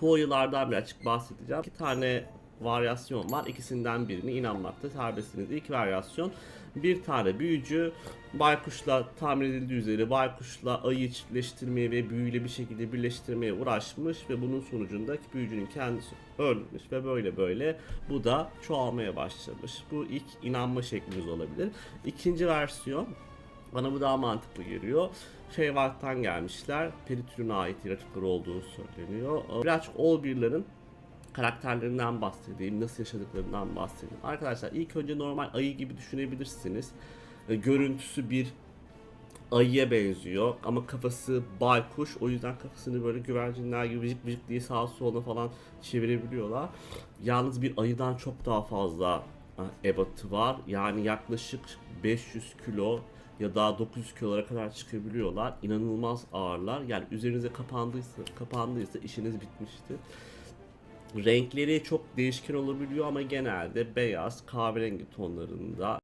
Bu oyunlardan birazcık bahsedeceğim. İki tane varyasyon var. İkisinden birini inanmakta serbestsiniz. İlk varyasyon bir tane büyücü baykuşla tahmin edildiği üzere baykuşla ayı çiftleştirmeye ve büyüyle bir şekilde birleştirmeye uğraşmış ve bunun sonucunda büyücünün kendisi ölmüş ve böyle böyle bu da çoğalmaya başlamış. Bu ilk inanma şeklimiz olabilir. İkinci versiyon bana bu daha mantıklı geliyor. Feyvart'tan gelmişler. Peritür'üne ait yaratıkları olduğu söyleniyor. Birazcık Olbir'lerin karakterlerinden bahsedeyim, nasıl yaşadıklarından bahsedeyim. Arkadaşlar ilk önce normal ayı gibi düşünebilirsiniz. E, Görüntüsü bir ayıya benziyor ama kafası baykuş. O yüzden kafasını böyle güvercinler gibi vıcık vıcık diye sağa sola falan çevirebiliyorlar. Yalnız bir ayıdan çok daha fazla e, ebatı var. Yani yaklaşık 500 kilo ya da 900 kilolara kadar çıkabiliyorlar. İnanılmaz ağırlar. Yani üzerinize kapandıysa, kapandıysa işiniz bitmişti. Renkleri çok değişken olabiliyor ama genelde beyaz, kahverengi tonlarında